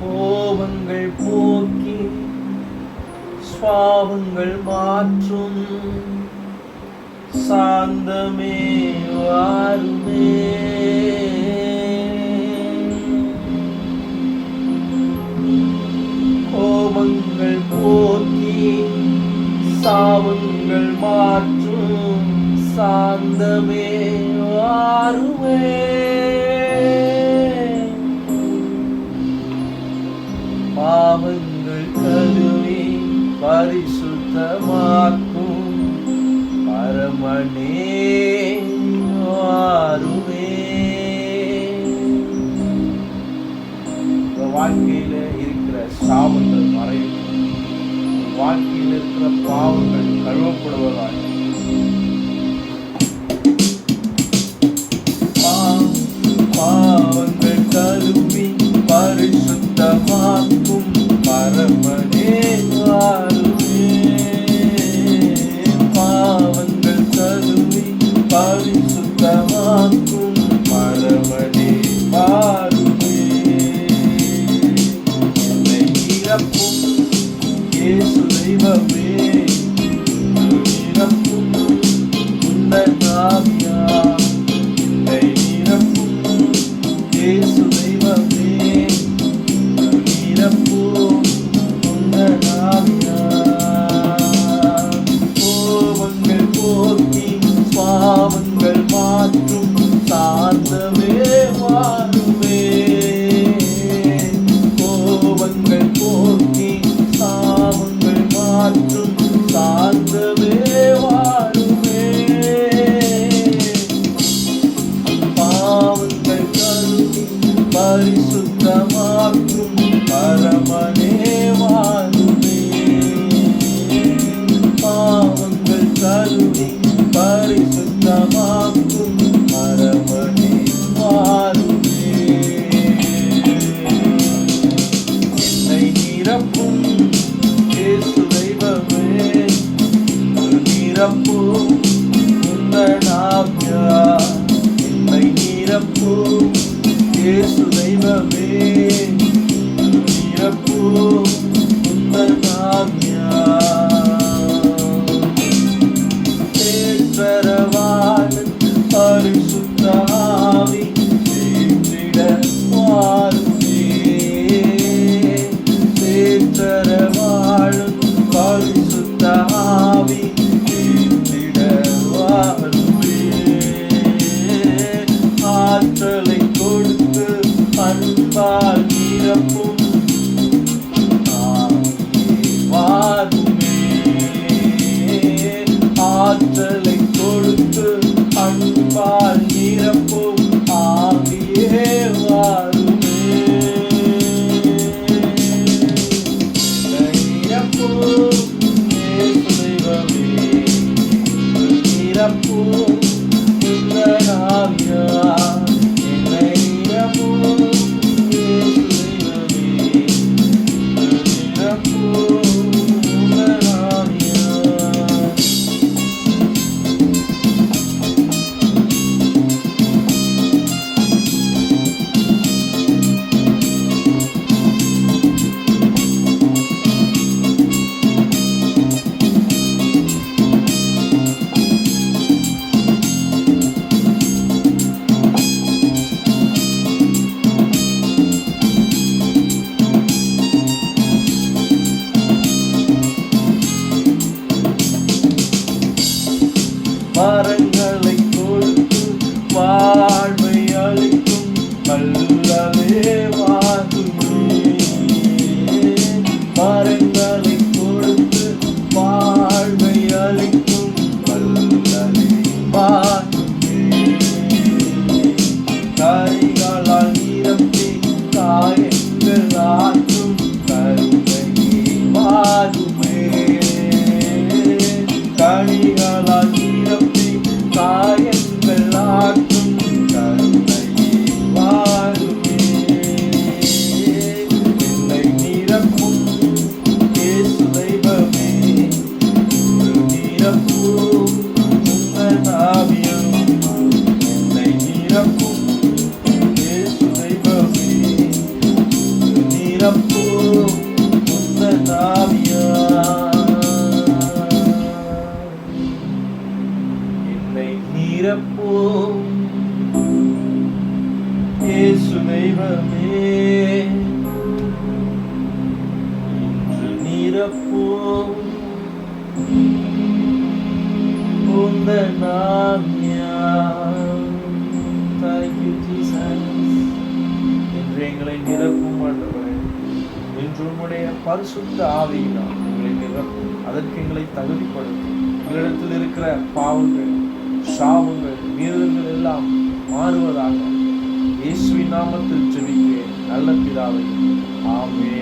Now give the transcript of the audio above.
கோபங்கள் போக்கி சுவாபங்கள் மாற்றும். சாந்தமே வாருமே. கோபங்கள் போக்கி சாபங்கள் மாற்றும். சாந்தமே வாருமே. பாவங்கள் கழுவி பரிசுத்தமாக்கும். பரமனே ஆறுமே. வாழ்க்கை நிரப்பு என்னை நிரப்பு ஏசு தெய்வமே. நிரப்பு 아. காவியம் என்னை நிரப்பும். இயேசுவை பவி நிரப்பு உந்த காவியா என்னை நிரப்போ இயேசு தெய்வமே இன்று நிரப்போ உந்தன் ஆவியால். எங்களை நிரப்பும் ஆண்டவரே. உம்முடைய பரிசுத்த ஆவியினால் எங்களை நிரப்பும். அதற்கு எங்களை தகுதிப்படுத்தும். எங்களிடத்தில் இருக்கிற பாவங்கள் சாபங்கள் மீறல்கள் எல்லாம் மாறுவதாக. இயேசுவின் நாமத்தில் ஜெபிக்கிறேன். நல்ல பிதாவை. ஆமே